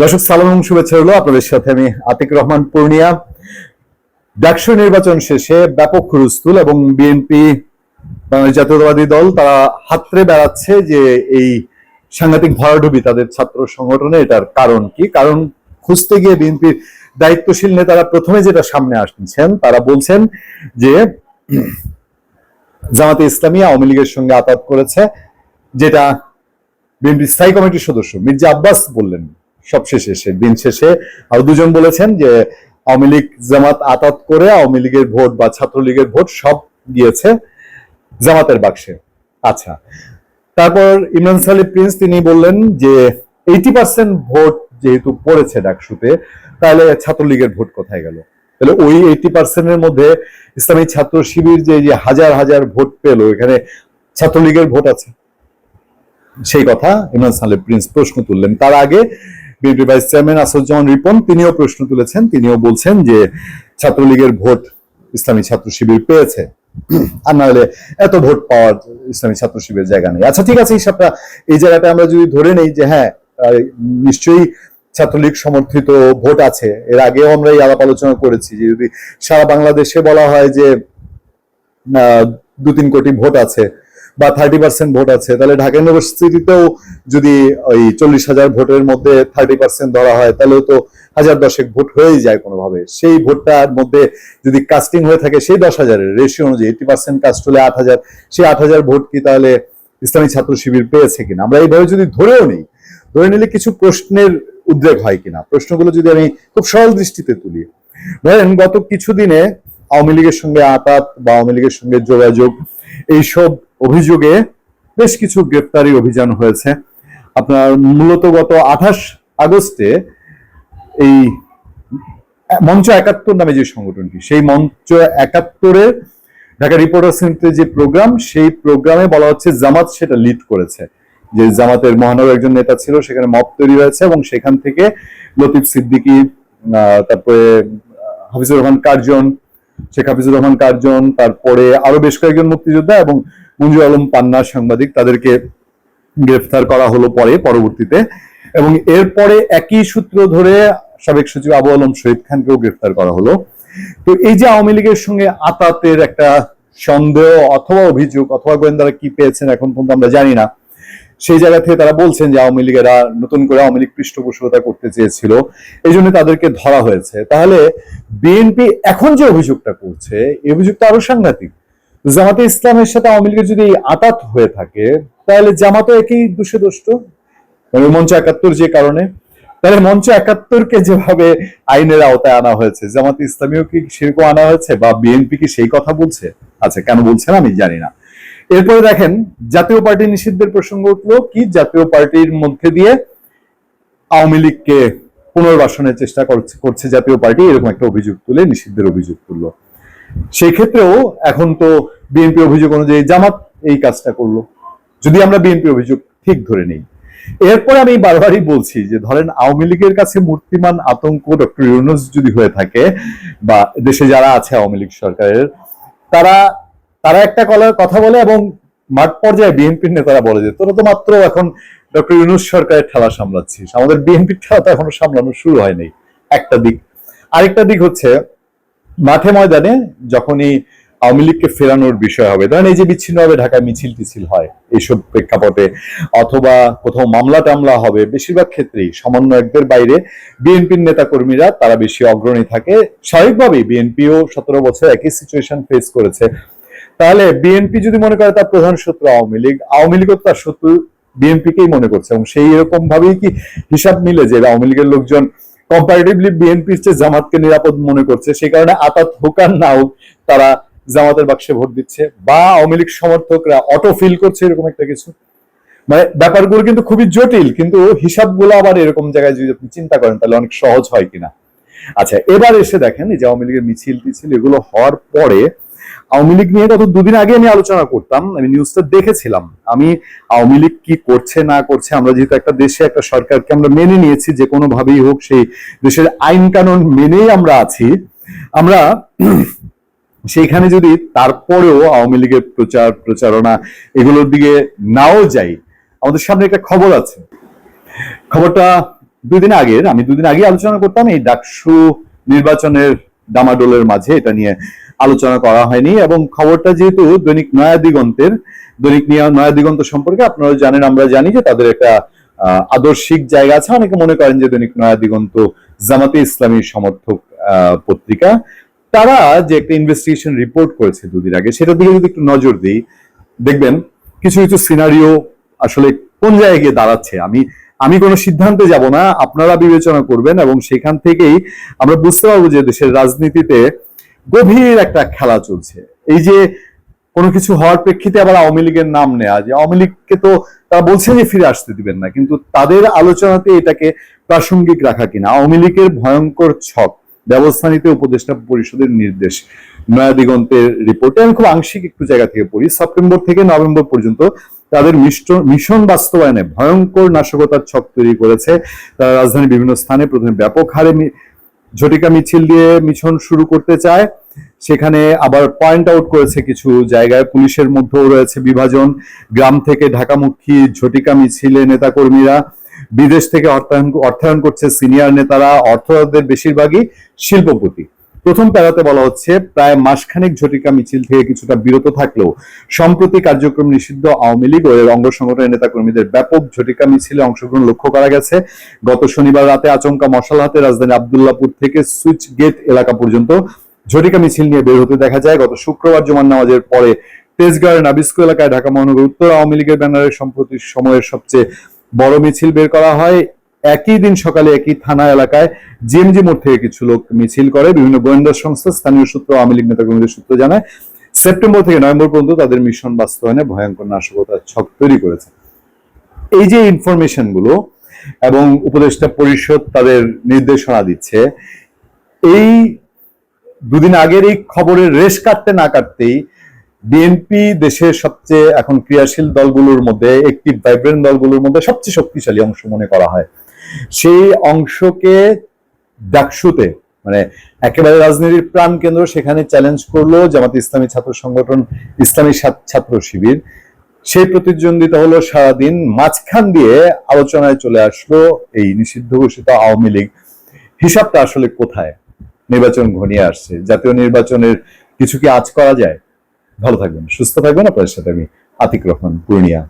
দর্শক, সালাম এবং শুভেচ্ছা হলো আপনাদের সাথে আমি আতিক রহমান পূর্ণিয়া। ডাকসু নির্বাচন শেষে ব্যাপক হুলস্থুল এবং বিএনপি বাংলাদেশ জাতীয়তাবাদী দল, তারা হাতরে বেড়াচ্ছে যে এই সাংঘাতিক ভরাডুবি তাদের ছাত্র সংগঠনে, এটার কারণ কি? কারণ খুঁজতে গিয়ে বিএনপির দায়িত্বশীল নেতারা প্রথমে যেটা সামনে আসছেন, তারা বলছেন যে জামাতে ইসলামী আওয়ামী লীগের সঙ্গে আতাত করেছে, যেটা বিএনপির স্থায়ী কমিটির সদস্য মির্জা আব্বাস বললেন। সবশেষে এসে দিন শেষে। আর দুজন বলেছেন যে, আওয়ামী লীগ জামাত আতাত করে আওয়ামী লীগের ভোট বা ছাত্রলীগের ভোট সব গিয়েছে জামাতের বাক্সে। আচ্ছা তারপর ইমরান সালি প্রিন্স তিনি বললেন যে এইটি পার্সেন্ট ভোট যেহেতু পড়েছে ডাকসুতে, তাহলে ছাত্রলীগের ভোট কোথায় গেল? তাহলে ওই এইটি পার্সেন্টের মধ্যে ইসলামী ছাত্র শিবির যে যে হাজার হাজার ভোট পেল, এখানে ছাত্রলীগের ভোট আছে। সেই কথা ইমরান সালেহ প্রিন্স প্রশ্ন তুললেন। তার আগে BNP vice chairman Asaduzzaman Ripon, তিনিও প্রশ্ন তুলেছেন, তিনিও বলছেন যে ছাত্রলীগের ভোট ইসলামী ছাত্র শিবির পেয়েছে। আর না হলে এত ভোট পাওয়ার ইসলামী ছাত্র শিবিরের জায়গা নেই। আচ্ছা ঠিক আছে হিসাবটা এই জায়গাটা আমরা যদি ধরে নেই যে হ্যাঁ নিশ্চয়ই ছাত্রলীগ সমর্থিত ভোট আছে। এর আগেও আমরা এই আলাপ আলোচনা করেছি যে যদি সারা বাংলাদেশে বলা হয় যে দু তিন কোটি ভোট আছে বা থার্টি পার্সেন্ট ভোট আছে, তাহলে ঢাকা ইউনিভার্সিটিতেও যদি ওই চল্লিশ হাজার ভোটের মধ্যে থার্টি পার্সেন্ট ধরা হয়, তাহলেও তো হাজার দশেক ভোট হয়েই যায় কোনোভাবে। সেই ভোটটার মধ্যে যদি কাস্টিং হয়ে থাকে, সেই দশ হাজারের রেশিও অনুযায়ী এইটি পার্সেন্ট কাস্ট হলে আট হাজার, সেই আট হাজার ভোট কি তাহলে ইসলামী ছাত্র শিবির পেয়েছে কিনা? আমরা এইভাবে যদি ধরেও নিই, ধরে নিলে কিছু প্রশ্নের উদ্রেক হয় কিনা? প্রশ্নগুলো যদি আমি খুব সরল দৃষ্টিতে তুলি। ধরেন গত কিছুদিনে আওয়ামী লীগের সঙ্গে আতাত বা আওয়ামী লীগের সঙ্গে যোগাযোগ, এইসব অভিযোগে বেশ কিছু গ্রেপ্তারি অভিযান হয়েছে। আপনার মূলত গত আঠাশ আগস্টে এই মঞ্চ একাত্তর নামে যে সংগঠনটি, সেই মঞ্চ একাত্তরের ঢাকা রিপোর্টার সেন্টারে যে প্রোগ্রাম, সেই প্রোগ্রামে বলা হচ্ছে জামাত সেটা লিড করেছে। যে জামাতের মহানগর একজন নেতা ছিল, সেখানে মপ তৈরি হয়েছে এবং সেখান থেকে লতিফ সিদ্দিকী তারপরে হাফিজুর রহমান কার্জন, শেখ হাফিজুর রহমান কার্জন, তারপরে আরও বেশ কয়েকজন মুক্তিযোদ্ধা এবং মঞ্জু আলম পান্না সাংবাদিক, তাদেরকে গ্রেফতার করা হলো পরে, পরবর্তীতে। এবং এরপরে একই সূত্র ধরে সাবেক সচিব আবু আলম শহীদ খানকেও গ্রেফতার করা হলো। তো এই যে আওয়ামী লীগের সঙ্গে আতাতের একটা সন্দেহ অথবা অভিযোগ অথবা গোয়েন্দারা কি পেয়েছেন এখন পর্যন্ত আমরা জানি না। সেই জায়গা থেকে তারা বলছেন যে আওয়ামী লীগেরা নতুন করে আওয়ামী লীগ পৃষ্ঠপোষকতা করতে চেয়েছিল, এই জন্য তাদেরকে ধরা হয়েছে। তাহলে বিএনপি এখন যে অভিযোগটা করছে, এই অভিযোগটা আরও সাংঘাতিক। জামাতে ইসলামের সাথে আওয়ামী লীগের যদি আতাত হয়ে থাকে, তাহলে জামাতও একই দোষে দুষ্ট। মানে মঞ্চ একাত্তর যে কারণে। তাহলে মঞ্চ একাত্তরকে যেভাবে আইনের আওতায় আনা হয়েছে, জামাতে ইসলামীও কি সেরকম আনা হয়েছে বা বিএনপি কি সেই কথা বলছে? আচ্ছা কেন বলছেন আমি জানি না। এরপরে দেখেন, জাতীয় পার্টি নিষিদ্ধের প্রসঙ্গ উঠল কি? জাতীয় পার্টির মধ্যে দিয়ে আওয়ামী লীগকে পুনর্বাসনের চেষ্টা করছে জাতীয় পার্টি, এরকম একটা অভিযোগ তুলে নিষিদ্ধের অভিযোগ তুললো। সেই ক্ষেত্রেও এখন তো বিএনপি অভিযোগ অনুযায়ী জামাত এই কাজটা করল। যদি আমরা বিএনপি অভিযোগ ঠিক ধরে নেই। এরপরে আমি বারবারই বলছি যে ধরেন আওয়ামী লীগের কাছে মূর্তিমান আতঙ্ক ডক্টর ইউনুস যদি হয়ে থাকে বা দেশে যারা আছে আওয়ামী লীগ সরকারের, তারা তারা একটা কলার কথা বলে এবং মাঠ পর্যায়ে বিএনপির নেতারা বলে যে, তোরা তো মাত্র এখন ডক্টর ইউনুস সরকারের ঠেলা সামলাচ্ছিস। আমাদের বিএনপির ঠেলা তো এখনও সামলানো শুরু হয়নি। একটা দিক। আরেকটা দিক হচ্ছে মাঠে ময়দানে যখনই আওয়ামী লীগকে ফেরানোর বিষয় হবে, ধরেন এই যে বিচ্ছিন্ন বিচ্ছিন্নভাবে ঢাকায় মিছিল টিছিল হয়, এইসব প্রেক্ষাপটে, অথবা কোথাও মামলা টামলা হবে, বেশিরভাগ ক্ষেত্রেই সমন্বয়কদের বাইরে বিএনপির নেতা কর্মীরা তারা বেশি অগ্রণী থাকে। স্বাভাবিকভাবেই বিএনপিও সতেরো বছর একই সিচুয়েশন ফেস করেছে। তাহলে বিএনপি যদি মনে করে তার প্রধান শত্রু আওয়ামী লীগ, আওয়ামী লীগও তার শত্রু বিএনপিকেই মনে করছে, এবং সেই এরকম ভাবেই কি হিসাব মিলে যে আওয়ামী লীগের লোকজন কম্পারেটিভলি বিএনপির চেয়ে জামাতকে নিরাপদ মনে করছে, সেই কারণে আতাত হোক আর না হোক, তারা জামাতের বাক্সে ভোট দিচ্ছে বা আওয়ামী লীগ সমর্থকরা অটো ফিল করছে এরকম একটা কিছু। মানে ব্যাপারগুলো কিন্তু খুবই জটিল, কিন্তু হিসাবগুলো আবার এরকম জায়গায় যদি আপনি চিন্তা করেন, তাহলে অনেক সহজ হয় কিনা। আচ্ছা এবার এসে দেখেন এই যে আওয়ামী লীগের মিছিল টিছিল এগুলো হওয়ার পরে আওয়ামী লীগ নিয়ে গত দুদিন আগে আমি আলোচনা করতাম, আমি নিউজটা দেখেছিলাম। আমি আওয়ামী লীগ কি করছে, না করছে, আমরা যেহেতু একটা দেশে, একটা সরকারকে আমরা মেনে নিয়েছি, যে কোনো ভাবেই হোক সেই দেশের আইন কানুন মেনেই আমরা আছি, আমরা সেইখানে যদি তারপরেও আওয়ামী লীগের প্রচার, প্রচারণা এগুলোর দিকে নাও যাই, আমাদের সামনে একটা খবর আছে। খবরটা দুই দিন আগের, আমি দুদিন আগে আলোচনা করতাম এই ডাকসু নির্বাচনের ডামাডোলের মাঝে, এটা নিয়ে আলোচনা করা হয়নি এবং খবরটা যেহেতু দৈনিক নয়া দিগন্তের দৈনিক নিয়া- দিগন্ত সম্পর্কে আপনারা জানেন, আমরা জানি যে তাদের একটা আদর্শিক জায়গা আছে। অনেকে মনে করেন যে দৈনিক নয়া দিগন্ত জামাতে ইসলামী সমর্থক পত্রিকা। তারা যে একটা ইনভেস্টিগেশন রিপোর্ট করেছে দুদিন আগে, সেটার দিকে যদি একটু নজর দিই, দেখবেন কিছু কিছু সিনারিও আসলে কোন জায়গায় গিয়ে দাঁড়াচ্ছে? আমি আমি কোনো সিদ্ধান্তে যাব না, আপনারা বিবেচনা করবেন এবং সেখান থেকেই আমরা বুঝতে পারব যে দেশের রাজনীতিতে গভীর একটা খেলা চলছে। এই যে কোনো কিছু হওয়ার প্রেক্ষিতে আবার আওয়ামী লীগের নাম নেওয়া যে আওয়ামী লীগকে তো তারা বলছে যে ফিরে আসতে দিবেন না, কিন্তু তাদের আলোচনাতে এটাকে প্রাসঙ্গিক রাখা কিনা? আওয়ামী লীগের ভয়ঙ্কর ছক, ব্যবস্থা নিতে উপদেষ্টা পরিষদের নির্দেশ। নয়া দিগন্তের রিপোর্টে আমি খুব আংশিক একটু জায়গা থেকে পড়ি, সেপ্টেম্বর থেকে নভেম্বর পর্যন্ত তাদের মিশন বাস্তবায়নে ভয়ঙ্কর নাশকতার ছক তৈরি করেছে। তারা রাজধানীর বিভিন্ন স্থানে প্রথমে ব্যাপক হারে ঝটিকা মিছিল দিয়ে মিশন শুরু করতে চায়। সেখানে আবার পয়েন্ট আউট করেছে কিছু জায়গায়। পুলিশের মধ্যেও রয়েছে বিভাজন। গ্রাম থেকে ঢাকামুখী ঝটিকা মিছিলে নেতাকর্মীরা বিদেশ থেকে অর্থায়ন অর্থায়ন করছে সিনিয়র নেতারা। অর্থদের বেশিরভাগই শিল্পপতি। প্রথম প্যারাতে বলা হচ্ছে, প্রায় মাসখানেক ঝটিকা মিছিল থেকে কিছুটা বিরত থাকলেও সম্প্রতি কার্যক্রম নিষিদ্ধ আওয়ামী লীগ ও এর অঙ্গ সংগঠনের নেতাকর্মীদের ব্যাপক ঝটিকা মিছিলে অংশগ্রহণ লক্ষ্য করা গেছে। গত শনিবার রাতে আচমকা মশাল হাতে রাজধানী আবদুল্লাপুর থেকে সুইচ গেট এলাকা পর্যন্ত ঝটিকা মিছিল নিয়ে বের হতে দেখা যায়। গত শুক্রবার জমান নামাজের পরে তেজগাঁওয়ের নাবিস্কো এলাকায় ঢাকা মহানগর উত্তর আওয়ামী লীগের ব্যানারে সম্প্রতি সময়ের সবচেয়ে বড় মিছিল বের করা হয়। একই দিন সকালে একই থানা এলাকায় জিএমজি মোড় থেকে কিছু লোক মিছিল করে। বিভিন্ন গোয়েন্দা সংস্থা, স্থানীয় সূত্র, আওয়ামী লীগ নেতাকর্মীদের সূত্র জানায়, সেপ্টেম্বর থেকে নভেম্বর পর্যন্ত তাদের মিশন বাস্তবায়নে ভয়ঙ্কর নাশকতার ছক তৈরি করেছে। এই যে ইনফরমেশনগুলো এবং উপদেষ্টা পরিষদ তাদের নির্দেশনা দিচ্ছে, এই দুদিন আগের এই খবরের রেশ কাটতে না কাটতেই বিএনপি দেশের সবচেয়ে এখন ক্রিয়াশীল দলগুলোর মধ্যে একটি ভাইব্রেন্ট দলগুলোর মধ্যে সবচেয়ে শক্তিশালী অংশ মনে করা হয়। সেই অংশকে ডাকসুতে মানে একেবারে রাজনীতির প্রাণ কেন্দ্র সেখানে চ্যালেঞ্জ করল জামাত ইসলামী ছাত্র সংগঠন, ইসলামী ছাত্র শিবির। সেই প্রতিদ্বন্দ্বিতা হলো সারাদিন মাঝখান দিয়ে আলোচনায় চলে আসলো এই নিষিদ্ধ ঘোষিত আওয়ামী লীগ। হিসাবটা আসলে কোথায়? নির্বাচন ঘনিয়ে আসছে। জাতীয় নির্বাচনের কিছু কি আজ করা যায়? ভালো থাকবেন, সুস্থ থাকবেন। আপনাদের সাথে আমি আতিক রহমান, পূর্ণিয়া।